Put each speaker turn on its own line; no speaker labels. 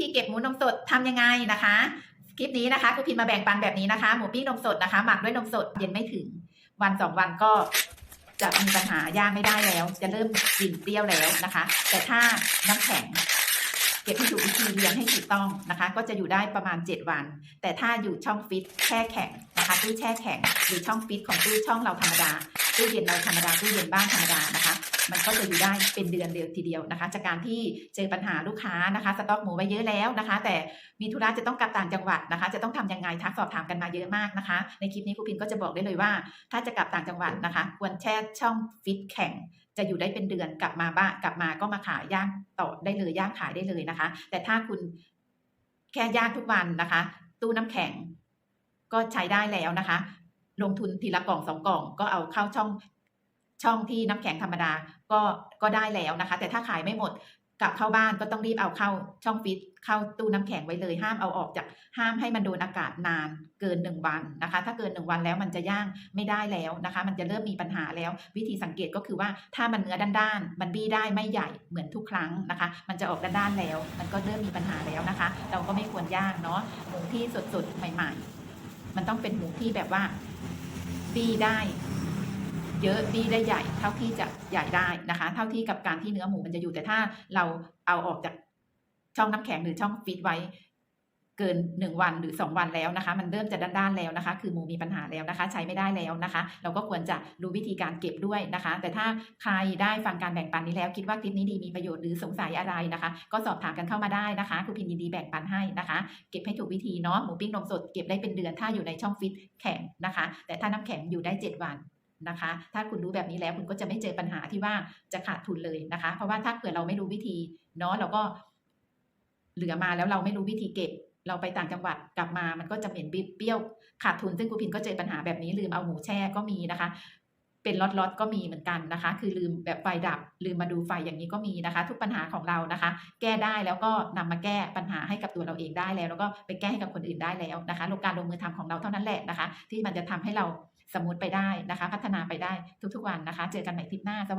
ธีเก็บหมูนมสดทำยังไงนะคะ คลิปนี้นะคะครูพิมมาแบ่งปันแบบนี้นะคะ หมูปิ้งนมสดนะคะ หมักด้วยนมสดเย็นไม่ถึง วันสองวันก็จะมีปัญหาย่างไม่ได้แล้ว จะเริ่มกลิ่นเปรี้ยวแล้วนะคะ แต่ถ้าน้ำแข็ง เก็บให้ถูกวิธีเลี้ยงให้ถูกต้องนะคะ ก็จะอยู่ได้ประมาณ 7 วัน แต่ถ้าอยู่ช่องฟิตแช่แข็งนะคะตู้แช่แข็งหรือช่องฟิตของตู้ช่องเราธรรมดา ตู้เย็นเราธรรมดาตู้เย็นบ้านธรรมดานะคะ มันก็จะอยู่ได้เป็นเดือนเดียวทีเดียวนะคะ จากการที่เจอปัญหาลูกค้านะคะสต็อกหมูไว้เยอะแล้วนะคะ แต่มีธุระจะต้องกลับต่างจังหวัดนะคะ จะต้องทำยังไงทักสอบถามกันมาเยอะมากนะคะ ในคลิปนี้ครูพินก็จะบอกได้เลยว่า ถ้าจะกลับต่างจังหวัดนะคะ ควรแช่ช่องฟิตแข็งจะอยู่ได้เป็นเดือนกลับมาบ้านกลับมาก็มาขายย่างต่อได้เลยย่างขายได้เลยนะคะ แต่ถ้าคุณแค่ย่างทุกวันนะคะ ตู้น้ำแข็งก็ใช้ได้แล้วนะคะ ลงทุนทีละกล่องสองกล่อง ก็เอาเข้าช่องช่องที่น้ำแข็งธรรมดาก็ก็ได้แล้วนะคะ แต่ถ้าขายไม่หมดกลับเข้าบ้านก็ต้องรีบเอาเข้าช่องฟิตเข้าตู้น้ำแข็งไว้เลยห้ามเอาออกจากห้ามให้มันโดนอากาศนานเกินหนึ่งวันนะคะ ถ้าเกินหนึ่งวันแล้วมันจะย่างไม่ได้แล้วนะคะ มันจะเริ่มมีปัญหาแล้ว วิธีสังเกตก็คือว่าถ้ามันเนื้อด้านๆมันบี้ได้ไม่ใหญ่เหมือนทุกครั้งนะคะ มันจะออกด้านๆแล้ว มันก็เริ่มมีปัญหาแล้วนะคะ เราก็ไม่ควรย่างเนาะหมูที่สดๆใหม่ ๆ มันต้องเป็นหมูที่แบบว่าบี้ได้ เยอะบี้ได้ใหญ่ เท่าที่จะใหญ่ได้นะคะ เท่าที่กับการที่เนื้อหมูมันจะอยู่แต่ถ้าเราเอาออกจากช่องน้ำแข็งหรือช่องฟีดไว้ เกินหนึ่งวันหรือสองวันแล้วนะคะ มันเริ่มจะด้านๆแล้วนะคะ คือหมูมีปัญหาแล้วนะคะ ใช้ไม่ได้แล้วนะคะ เราก็ควรจะรู้วิธีการเก็บด้วยนะคะ แต่ถ้าใครได้ฟังการแบ่งปันนี้แล้ว คิดว่าคลิปนี้ดีมีประโยชน์หรือสงสัยอะไรนะคะ ก็สอบถามกันเข้ามาได้นะคะครูพินยินดีแบ่งปันให้นะคะ เก็บให้ถูกวิธีเนาะหมูปิ้งนมสดเก็บได้เป็นเดือนถ้าอยู่ในช่องฟิตแข็งนะคะ แต่ถ้าน้ำแข็งอยู่ได้ 7 วันนะคะ ถ้าคุณรู้แบบนี้แล้วคุณก็จะไม่เจอปัญหาที่ว่าจะขาดทุนเลยนะคะ เพราะว่าถ้าเกิดเราไม่รู้วิธีเนาะเราก็เหลือมาแล้วเราไม่รู้วิธีเก็บ เราไปต่างจังหวัดกลับมามันก็จะเหม็นบิบเปรี้ยวขาดทุน ซึ่งครูพินก็เจอปัญหาแบบนี้ลืมเอาหมูแช่ก็มีนะคะ เป็นล็อตๆก็มีเหมือนกันนะคะ คือลืมแบบไฟดับ ลืมมาดูไฟอย่างนี้ก็มีนะคะ ทุกปัญหาของเรานะคะ แก้ได้แล้วก็นำมาแก้ปัญหาให้กับตัวเราเองได้แล้ว แล้วก็ไปแก้ให้กับคนอื่นได้แล้วนะคะลงการลงมือทำของเราเท่านั้นแหละนะคะ ที่มันจะทำให้เราสมูทไปได้นะคะ พัฒนาไปได้ทุกๆวันนะคะ เจอกันใหม่คลิปหน้าสวัสดี